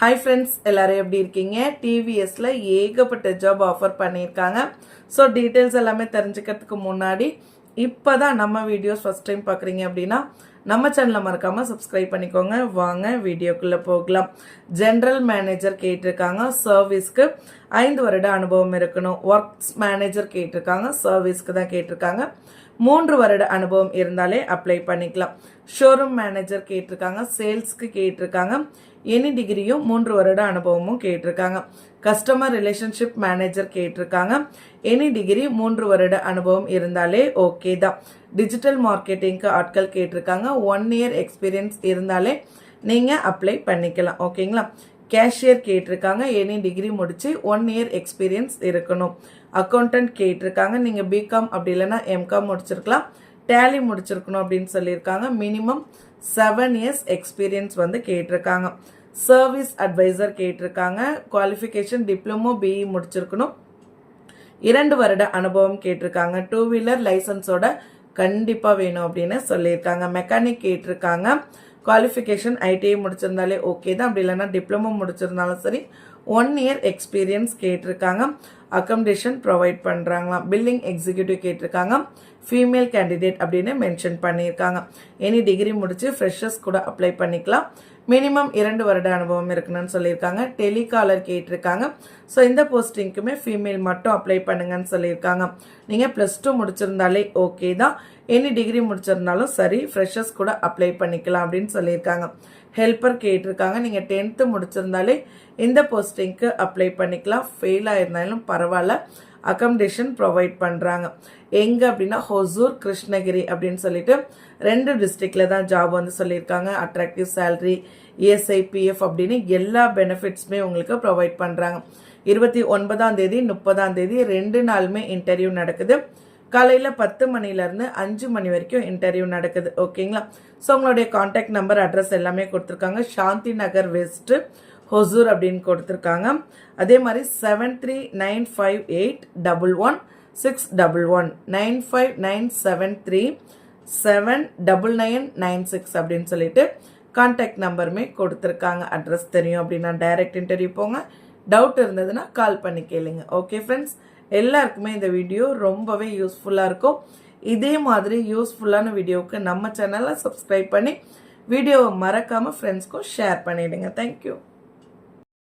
Hi friends எல்லாரும் எப்படி இருக்கீங்க? டிவிஎஸ்ல ஏகப்பட்ட ஜாப் ஆஃபர் பண்ணியிருக்காங்க. ஸோ டீட்டெயில்ஸ் எல்லாமே தெரிஞ்சுக்கிறதுக்கு முன்னாடி இப்போ தான் நம்ம வீடியோஸ் ஃபஸ்ட் டைம் பார்க்குறீங்க அப்படின்னா நம்ம சேனலை மறக்காமல் சப்ஸ்கிரைப் பண்ணிக்கோங்க. வாங்க வீடியோக்குள்ளே போகலாம். ஜென்ரல் மேனேஜர் கேட்டிருக்காங்க சர்வீஸ்க்கு ஐந்து வருட அனுபவம் இருக்கணும். ஒர்க்ஸ் மேனேஜர் கேட்டிருக்காங்க சர்வீஸ்க்கு தான் கேட்டிருக்காங்க. மூன்று வருட அனுபவம் இருந்தாலே அப்ளை பண்ணிக்கலாம். ஷோரூம் மேனேஜர் கேட்டிருக்காங்க சேல்ஸ்க்கு கேட்டிருக்காங்க. எனி டிகிரியும் மூன்று வருட அனுபவமும் கேட்டிருக்காங்க. கஸ்டமர் ரிலேஷன்ஷிப் மேனேஜர் கேட்டிருக்காங்க. எனி டிகிரி மூன்று வருட அனுபவம் இருந்தாலே ஓகே தான். டிஜிட்டல் மார்க்கெட்டிங்க்கு ஆட்கள் கேட்டிருக்காங்க. ஒன் இயர் எக்ஸ்பீரியன்ஸ் இருந்தாலே நீங்கள் அப்ளை பண்ணிக்கலாம். ஓகேங்களா கேஷியர் கேட்டிருக்காங்க. எனி டிகிரி முடித்து ஒன் இயர் எக்ஸ்பீரியன்ஸ் இருக்கணும். அக்கௌண்டன்ட் கேட்டிருக்காங்க. நீங்கள் பிகாம் அப்படி இல்லைன்னா எம்காம் முடிச்சிருக்கலாம். டேலி முடிச்சிருக்கணும் அப்படின்னு சொல்லியிருக்காங்க. மினிமம் செவன் இயர்ஸ் எக்ஸ்பீரியன்ஸ் வந்து கேட்டிருக்காங்க. சர்வீஸ் அட்வைசர் கேட்டிருக்காங்க. குவாலிஃபிகேஷன் டிப்ளமோ பிஇ முடிச்சிருக்கணும். இரண்டு வருட அனுபவம் கேட்டிருக்காங்க. டூ வீலர் லைசன்ஸோட கண்டிப்பாக வேணும் அப்படின்னு சொல்லியிருக்காங்க. மெக்கானிக் கேட்டிருக்காங்க. குவாலிஃபிகேஷன் ஐடிஐ முடிச்சிருந்தாலே ஓகே தான். அப்படி இல்லைன்னா டிப்ளமோ முடிச்சிருந்தாலும் சரி ஒன் இயர் எக்ஸ்பீரியன்ஸ் கேட்டிருக்காங்க. அக்கமடேஷன் ப்ரொவைட் பண்ணுறாங்களாம் பில்லிங் எக்ஸிக்யூட்டிவ் கேட்டிருக்காங்க. ஃபீமேல் கேண்டிடேட் அப்படின்னு மென்ஷன் பண்ணியிருக்காங்க. எனி டிகிரி முடித்து ஃப்ரெஷர்ஸ் கூட அப்ளை பண்ணிக்கலாம். மினிமம் இரண்டு வருட அனுபவம் இருக்கணும்னு சொல்லியிருக்காங்க. டெலிகாலர் கேட்டிருக்காங்க. ஸோ இந்த போஸ்டிங்க்குமே ஃபீமேல் மட்டும் அப்ளை பண்ணுங்கன்னு சொல்லியிருக்காங்க. நீங்கள் ப்ளஸ் டூ முடிச்சிருந்தாலே ஓகே தான். எனி டிகிரி முடிச்சிருந்தாலும் சரி ஃப்ரெஷர்ஸ் கூட அப்ளை பண்ணிக்கலாம் அப்படின்னு சொல்லியிருக்காங்க. ஹெல்ப்பர் கேட்டிருக்காங்க. நீங்கள் டென்த்து முடிச்சிருந்தாலே இந்த போஸ்டிங்க்கு அப்ளை பண்ணிக்கலாம். ஃபெயில் ஆயிருந்தாலும் பரவாயில்ல. அக்கமடேஷன் ப்ரொவைட் பண்ணுறாங்க எங்கே அப்படின்னா ஹொசூர் கிருஷ்ணகிரி அப்படின்னு சொல்லிட்டு ரெண்டு டிஸ்ட்ரிக்டில் தான் ஜாப் வந்து சொல்லியிருக்காங்க. அட்ராக்டிவ் சேலரி இஎஸ்ஐ பிஎஃப் அப்படின்னு எல்லா பெனிஃபிட்ஸுமே உங்களுக்கு ப்ரொவைட் பண்ணுறாங்க இருபத்தி ஒன்பதாம் தேதி முப்பதாம் தேதி ரெண்டு நாளுமே இன்டர்வியூ நடக்குது. காலையில் பத்து மணிலேருந்து அஞ்சு மணி வரைக்கும் இன்டர்வியூ நடக்குது. ஓகேங்களா ஸோ உங்களுடைய காண்டாக்ட் நம்பர் அட்ரஸ் எல்லாமே கொடுத்துருக்காங்க. சாந்தி நகர் வெஸ்ட்டு ஹொசூர் அப்படின்னு கொடுத்துருக்காங்க. அதே மாதிரி seven three nine five eight double one six double one nine five nine seven three seven double nine nine six அப்படின்னு சொல்லிட்டு கான்டாக்ட் நம்பருமே கொடுத்துருக்காங்க. அட்ரஸ் தெரியும் அப்படின்னா டைரக்ட் இன்டர்வியூ போங்க. டவுட் இருந்ததுன்னா கால் பண்ணி கேளுங்க. ஓகே ஃப்ரெண்ட்ஸ் எல்லாருக்குமே இந்த வீடியோ ரொம்பவே யூஸ்ஃபுல்லாக இருக்கும். இதே மாதிரி யூஸ்ஃபுல்லான வீடியோவுக்கு நம்ம சேனலை சப்ஸ்கிரைப் பண்ணி வீடியோவை மறக்காமல் ஃப்ரெண்ட்ஸ்க்கும் ஷேர் பண்ணிவிடுங்க தேங்க்யூ